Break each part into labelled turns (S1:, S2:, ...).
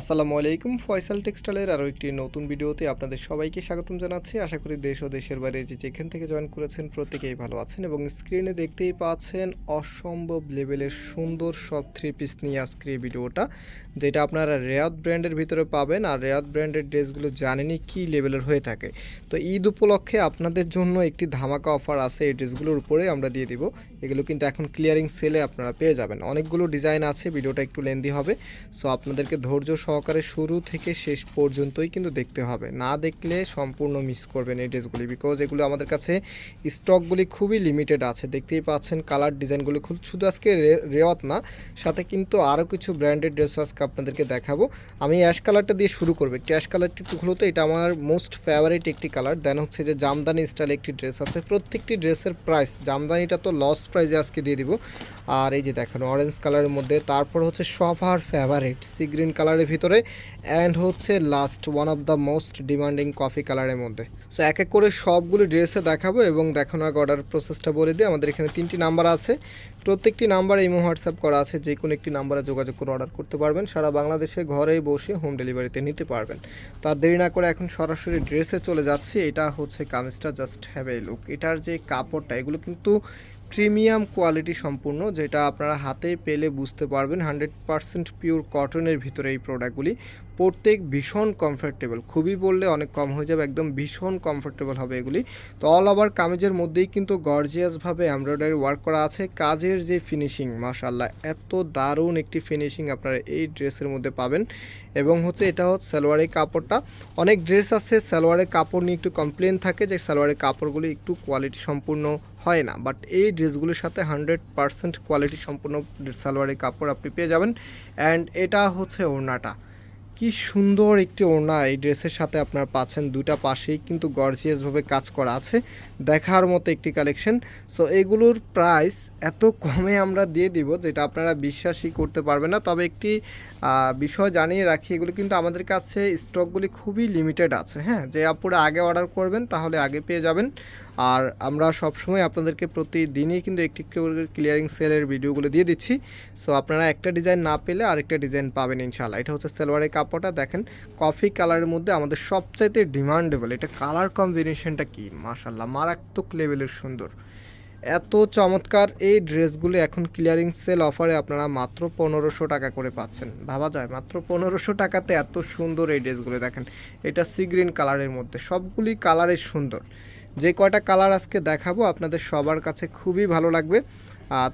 S1: আসসালামু আলাইকুম, ফয়সাল টেক্সটাইলের আরও একটি নতুন ভিডিওতে আপনাদের সবাইকে স্বাগতম জানাচ্ছি। আশা করি দেশ ও দেশের বাইরে যে যেখান থেকে জয়েন করেছেন প্রত্যেকেই ভালো আছেন এবং স্ক্রিনে দেখতেই পাচ্ছেন অসম্ভব লেভেলের সুন্দর সব থ্রি পিস নিয়ে আজকে এই ভিডিওটা, যেটা আপনারা রেয়াদ ব্র্যান্ডের ভিতরে পাবেন আর রেয়াদ ব্র্যান্ডের ড্রেসগুলো জানেনই কী লেভেলের হয়ে থাকে। তো ঈদ উপলক্ষে আপনাদের জন্য একটি ধামাকা অফার আছে, এই ড্রেসগুলোর উপরে আমরা দিয়ে দিব। এগুলো কিন্তু এখন ক্লিয়ারিং সেলে আপনারা পেয়ে যাবেন। অনেকগুলো ডিজাইন আছে, ভিডিওটা একটু লেন্দি হবে। সো আপনাদেরকে ধৈর্য সহকারে শুরু থেকে শেষ পর্যন্তই কিন্তু দেখতে হবে। না দেখলে সম্পূর্ণ মিস করবেন এই ড্রেসগুলি বিকজ এগুলো আমাদের কাছে স্টকগুলি খুবই লিমিটেড আছে। দেখতেই পাচ্ছেন কালার ডিজাইনগুলো খুব শুধু আজকে রেওয়াত না, সাথে কিন্তু আরও কিছু ব্র্যান্ডেড ড্রেস আজকে আপনাদেরকে দেখাবো। আমি অ্যাশ কালারটা দিয়ে শুরু করব। একটু অ্যাশ কালারটি একটু খুলো তো, এটা আমার মোস্ট ফেভারিট একটি কালার দেন হচ্ছে যে জামদানি স্টাইল একটি ড্রেস আছে। প্রত্যেকটি ড্রেসের প্রাইস জামদানিটা তো লস প্রাইজে আজকে দিয়ে দিব। আর এই যে দেখেন অরেঞ্জ কালারের মধ্যে, তারপর হচ্ছে সবার ফেভারিট সি গ্রিন কালারের ভিতরে অ্যান্ড হচ্ছে last one of the most demanding coffee কালারের মধ্যে। সো এক এক করে সবগুলো ড্রেসে দেখাবো এবং দেখানো আগে অর্ডার প্রসেসটা বলে দিই। আমাদের এখানে তিনটি নাম্বার আছে। প্রত্যেকটি নাম্বার ইমো হোয়াটসঅ্যাপ করা আছে। যে কোনো একটি নাম্বারে যোগাযোগ করে অর্ডার করতে পারবেন। সারা বাংলাদেশে ঘরে বসে হোম ডেলিভারিতে নিতে পারবেন। তার দেরি না করে এখন সরাসরি ড্রেসে চলে যাচ্ছি। এটা হচ্ছে কামিজটা জাস্ট হ্যাভ এ লুক এটার যে কাপড়টা, এগুলো কিন্তু প্রিমিয়াম কোয়ালিটি সম্পূর্ণ, যেটা আপনারা হাতে পেলে বুঝতে পারবেন। হান্ড্রেড পারসেন্ট পিওর কটনের ভিতরে এই প্রোডাক্টগুলি। প্রত্যেক ভীষণ কমফোর্টেবল খুবই বললে অনেক কম হয়ে যাবে, একদম ভীষণ কমফোর্টেবল হবে এগুলি। তো অল ওভার কামিজের মধ্যেই কিন্তু গর্জিয়াসভাবে এমব্রয়ডারি ওয়ার্ক করা আছে। কাজের যে ফিনিশিং মাশাল্লাহ এত দারুণ একটি ফিনিশিং আপনারা এই ড্রেসের মধ্যে পাবেন। এবং হচ্ছে এটা হচ্ছে সালোয়ারের কাপড়টা। অনেক ড্রেস আছে সালোয়ারের কাপড় নিয়ে একটু কমপ্লেন থাকে যে সালোয়ারের কাপড়গুলি একটু কোয়ালিটি সম্পূর্ণ হয় না। বাট এই ড্রেসগুলোর সাথে হান্ড্রেড পারসেন্ট কোয়ালিটি সম্পূর্ণ সালোয়ারের কাপড় আপনি পেয়ে যাবেন। অ্যান্ড এটা হচ্ছে ওড়নাটা। কি সুন্দর একটি ওড়না। এই ড্রেসের সাথে আপনারা পাচ্ছেন দুটা পাশেই কিন্তু গর্জিয়াসভাবে কাজ করা আছে। দেখার মতো একটি কালেকশন। সো এগুলোর প্রাইস এত কমে আমরা দিয়ে দিব যেটা আপনারা বিশ্বাসই করতে পারবেন না। তবে একটি বিষয় জানিয়ে রাখি, এগুলো কিন্তু আমাদের কাছে স্টকগুলি খুবই লিমিটেড আছে হ্যাঁ? যে আপুরা আগে অর্ডার করবেন, তাহলে আগে পেয়ে যাবেন। আর আমরা সবসময় আপনাদেরকে প্রতিদিনই কিন্তু একটি ক্লিয়ারিং সেলের ভিডিওগুলো দিয়ে দিচ্ছি। সো আপনারা একটা ডিজাইন না পেলে আরেকটা ডিজাইন পাবেন ইনশাল্লাহ এটা হচ্ছে সালোয়ারের কাপড়টা। দেখেন কফি কালারের মধ্যে আমাদের সবচাইতে ডিমান্ডেবল এটা কালার কম্বিনেশনটা কি? মাশাল্লাহ মারাত্মক লেভেলের সুন্দর। এত চমৎকার এই ড্রেসগুলো এখন ক্লিয়ারিং সেল অফারে আপনারা মাত্র পনেরোশো টাকা করে পাচ্ছেন। ভাবা যায়, মাত্র পনেরোশো টাকাতে এত সুন্দর এই ড্রেসগুলো দেখেন, এটা সি গ্রিন কালারের মধ্যে। সবগুলি কালারের সুন্দর। যে কয়টা কালার আজকে দেখাবো আপনাদের সবার কাছে খুবই ভালো লাগবে।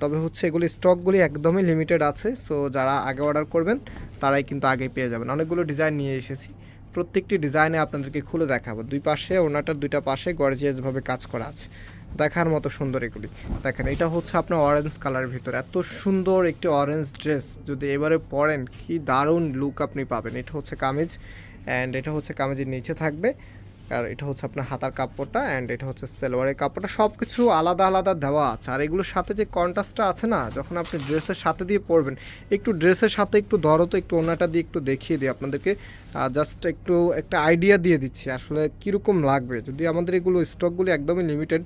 S1: তবে হচ্ছে এগুলি স্টকগুলি একদমই লিমিটেড আছে সো যারা আগে অর্ডার করবেন, তারাই কিন্তু আগে পেয়ে যাবেন। অনেকগুলো ডিজাইন নিয়ে এসেছি। প্রত্যেকটি ডিজাইনে আপনাদেরকে খুলে দেখাবো। দুই পাশে, ওনাটার দুইটা পাশে গর্জিয়াসভাবে কাজ করা আছে। দেখার মতো সুন্দর এগুলি। দেখেন, এটা হচ্ছে আপনার অরেঞ্জ কালারের ভিতরে। এত সুন্দর একটি অরেঞ্জ ড্রেস যদি এবারে পরেন, কি দারুণ লুক আপনি পাবেন। এটা হচ্ছে কামিজ অ্যান্ড এটা হচ্ছে কামিজের নিচে থাকবে। আর এটা হচ্ছে আপনার হাতার কাপড়টা অ্যান্ড এটা হচ্ছে সেলোয়ারের কাপড়টা। সব কিছু আলাদা আলাদা দেওয়া আছে। আর এগুলোর সাথে যে কন্ট্রাস্টটা আছে না, যখন আপনি ড্রেসের সাথে দিয়ে পরবেন, একটু ড্রেসের সাথে একটু ধরো তো, একটু ওনাটা দিয়ে একটু দেখিয়ে দিই আপনাদেরকে। জাস্ট একটু, একটা আইডিয়া দিয়ে দিচ্ছি। আসলে কীরকম লাগবে? যদি আমাদের এগুলো স্টকগুলি একদমই লিমিটেড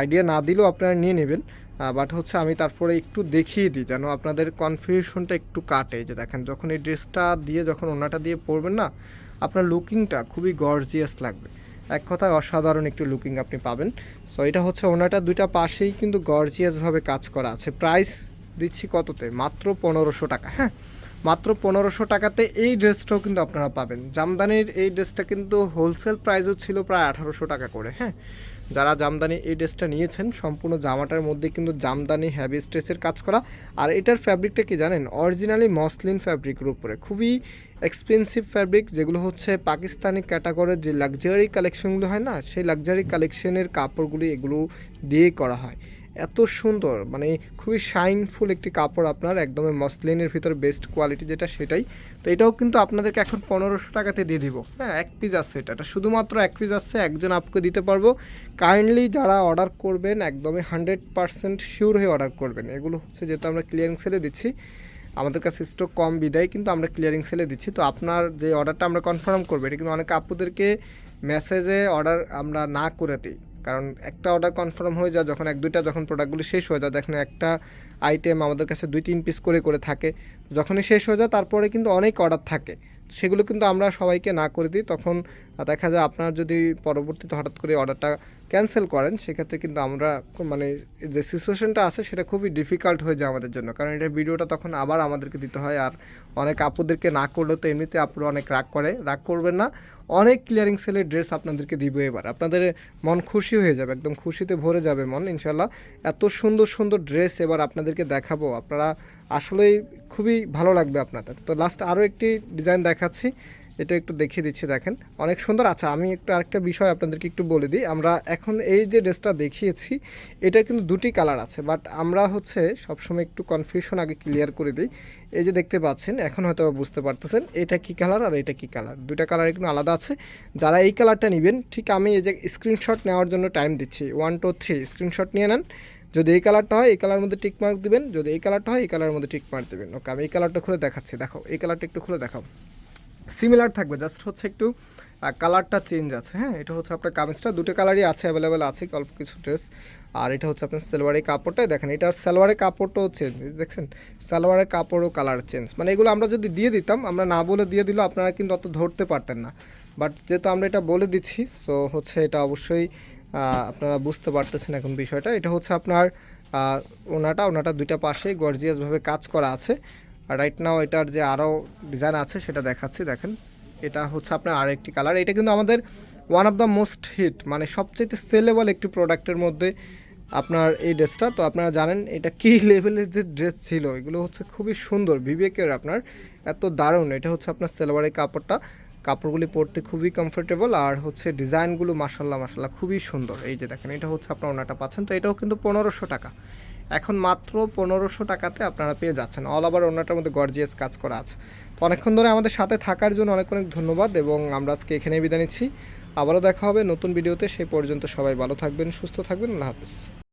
S1: আইডিয়া না দিলেও আপনারা নিয়ে নেবেন। বাট হচ্ছে আমি তারপরে একটু দেখিয়ে দিই যেন আপনাদের কনফিউশনটা একটু কাটে। যে দেখেন, যখন এই ড্রেসটা দিয়ে, যখন ওনাটা দিয়ে পরবেন না, আপনার লুকিংটা খুবই গর্জিয়াস লাগবে। এক কথায় অসাধারণ একটু লুকিং আপনি পাবেন। সো এটা হচ্ছে ওনাটা দুইটা পাশেই কিন্তু গর্জিয়াসভাবে কাজ করা আছে। প্রাইস দিচ্ছি কততে? মাত্র পনেরোশো টাকা হ্যাঁ? মাত্র পনেরোশো টাকাতে এই ড্রেসটাও কিন্তু আপনারা পাবেন। জামদানির এই ড্রেসটা কিন্তু হোলসেল প্রাইসও ছিল প্রায় আঠারোশো টাকা করে হ্যাঁ? যারা জামদানি এই ড্রেসটা নিয়েছেন, সম্পূর্ণ জামাটার মধ্যে কিন্তু জামদানি হ্যাভি স্ট্রেসের কাজ করা। আর এটার ফ্যাব্রিকটা কি জানেন? অরিজিনালি মসলিন ফ্যাব্রিকের উপরে। খুবই এক্সপেন্সিভ ফ্যাব্রিক যেগুলো হচ্ছে পাকিস্তানি ক্যাটাগরির যে লাক্সারি কালেকশনগুলো হয় না, সেই লাক্সারি কালেকশনের কাপড়গুলি এগুলো দিয়ে করা হয়। এত সুন্দর মানে খুবই শাইনফুল একটি কাপড় আপনার, একদমই মসলিনের ভিতর বেস্ট কোয়ালিটি যেটা সেটাই। তো এটাও কিন্তু আপনাদেরকে এখন পনেরোশো টাকাতে দিয়ে দিব। হ্যাঁ এক পিস আছে এটা। এটা শুধুমাত্র এক পিস আছে, একজন আপকে দিতে পারব। কাইন্ডলি যারা অর্ডার করবেন, একদমই হান্ড্রেড পারসেন্ট শিওর হয়ে অর্ডার করবেন। এগুলো হচ্ছে যেহেতু আমরা ক্লিয়ারিং সেলে দিচ্ছি, আমাদের কাছে স্টক কম বিদায়, কিন্তু আমরা ক্লিয়ারিং সেলে দিচ্ছি। তো আপনার যে অর্ডারটা আমরা কনফার্ম করব, এটা কিন্তু অনেক আপুদেরকে মেসেজে অর্ডার আমরা না করে দিই। কারণ একটা অর্ডার কনফার্ম হয়ে যায় যখন এক, দুইটা যখন প্রোডাক্টগুলি শেষ হয়ে যায়, দেখেন একটা আইটেম আমাদের কাছে দুই, তিন পিস করে করে থাকে। যখনই শেষ হয়ে যায়, তারপরে কিন্তু অনেক অর্ডার থাকে। সেগুলো কিন্তু আমরা সবাইকে না করে দিই, তখন দেখা যায় আপনার যদি পরবর্তীতে হঠাৎ করে অর্ডারটা ক্যান্সেল করেন, সেক্ষেত্রে কিন্তু আমরা মানে যে সিচুয়েশনটা আছে সেটা খুবই ডিফিকাল্ট হয়ে যায় আমাদের জন্য। কারণ এটা ভিডিওটা তখন আবার আমাদেরকে দিতে হয় আর অনেক আপুদেরকে না করলেও তো এমনিতে আপুরা অনেক রাগ করে। রাগ করবেন না, অনেক ক্লিয়ারিং সেলের ড্রেস আপনাদেরকে দিব এবার। আপনাদের মন খুশি হয়ে যাবে, একদম খুশিতে ভরে যাবে মন ইনশাল্লাহ এত সুন্দর সুন্দর ড্রেস এবার আপনাদেরকে দেখাবো। আপনারা আসলেই খুবই ভালো লাগবে আপনাদের। তো লাস্ট আরও একটি ডিজাইন দেখাচ্ছি। এটা একটু দেখিয়ে দিচ্ছি, দেখেন। অনেক সুন্দর। আচ্ছা আমি একটু আরেকটা বিষয় আপনাদেরকে একটু বলে দিই। আমরা এখন এই যে ড্রেসটা দেখিয়েছি, এটা কিন্তু দুটি কালার আছে। বাট আমরা হচ্ছে সবসময় একটু কনফিউশন আগে ক্লিয়ার করে দিই। এই যে দেখতে পাচ্ছেন, এখন হয়তো বুঝতে পারতেছেন, এটা কি কালার আর এটা কি কালার? দুটা কালার একটু আলাদা আছে। যারা এই কালারটা নেবেন, ঠিক আমি এই যে স্ক্রিনশট নেওয়ার জন্য টাইম দিচ্ছি। ওয়ান টু থ্রি স্ক্রিনশট নিয়ে নেন। যদি এই কালারটা হয়, এই কালারের মধ্যে টিক মার্ক দিবেন। যদি এই কালারটা হয়, এই কালারের মধ্যে টিক মার্ক দিবেন। ওকে আমি এই কালারটা খুলে দেখাচ্ছি। দেখো, এই কালারটা একটু খুলে দেখাও। সিমিলার থাকবে জাস্ট হচ্ছে একটু কালারটা চেঞ্জ আছে হ্যাঁ? এটা হচ্ছে আপনার কামিজটা, দুটো কালারই আছে অ্যাভেলেবেল আছে, অল্প কিছু ড্রেস আর এটা হচ্ছে আপনার সালোয়ারের কাপড়টাই, দেখেন এটার সালোয়ারের কাপড়টাও চেঞ্জ দেখছেন? সালোয়ারের কাপড়ও কালার চেঞ্জ মানে এগুলো আমরা যদি দিয়ে দিতাম, আমরা না বলে দিয়ে দিলেও আপনারা কিন্তু অত ধরতে পারতেন না। বাট যেহেতু আমরা এটা বলে দিচ্ছি সো হচ্ছে এটা অবশ্যই আপনারা বুঝতে পারতেছেন এখন বিষয়টা। এটা হচ্ছে আপনার ওনাটা ওনাটা দুইটা পাশে গর্জিয়াসভাবে কাজ করা আছে। আর রাইট নাও এটার যে আরও ডিজাইন আছে সেটা দেখাচ্ছি, দেখেন। এটা হচ্ছে আপনার আরেকটি কালার এটা কিন্তু আমাদের one of the most hit মানে সবচেয়ে সেলেবল একটি প্রোডাক্টের মধ্যে আপনার এই ড্রেসটা। তো আপনারা জানেন এটা কী লেভেলের যে ড্রেস ছিল, এগুলো হচ্ছে খুবই সুন্দর, বিবেকের আপনার। এত দারুণ। এটা হচ্ছে আপনার সেলোয়ারের কাপড়টা। কাপড়গুলি পরতে খুবই কমফোর্টেবল আর হচ্ছে ডিজাইনগুলো মাসাল্লাহ মাসাল্লাহ খুবই সুন্দর। এই যে দেখেন, এটা হচ্ছে আপনার ওনাটা পাচ্ছেন। তো এটাও কিন্তু পনেরোশো টাকা। এখন মাত্র পনেরোশো টাকাতে আপনারা পেয়ে যাচ্ছেন। অল ওভার ওনাটার মধ্যে গর্জিয়াস কাজ করা আছে। তো অনেকক্ষণ ধরে আমাদের সাথে থাকার জন্য অনেক অনেক ধন্যবাদ এবং আমরা আজকে এখানেই বিদায় নিচ্ছি। আবারও দেখা হবে নতুন ভিডিওতে সেই পর্যন্ত সবাই ভালো থাকবেন, সুস্থ থাকবেন। আল্লাহ হাফিজ।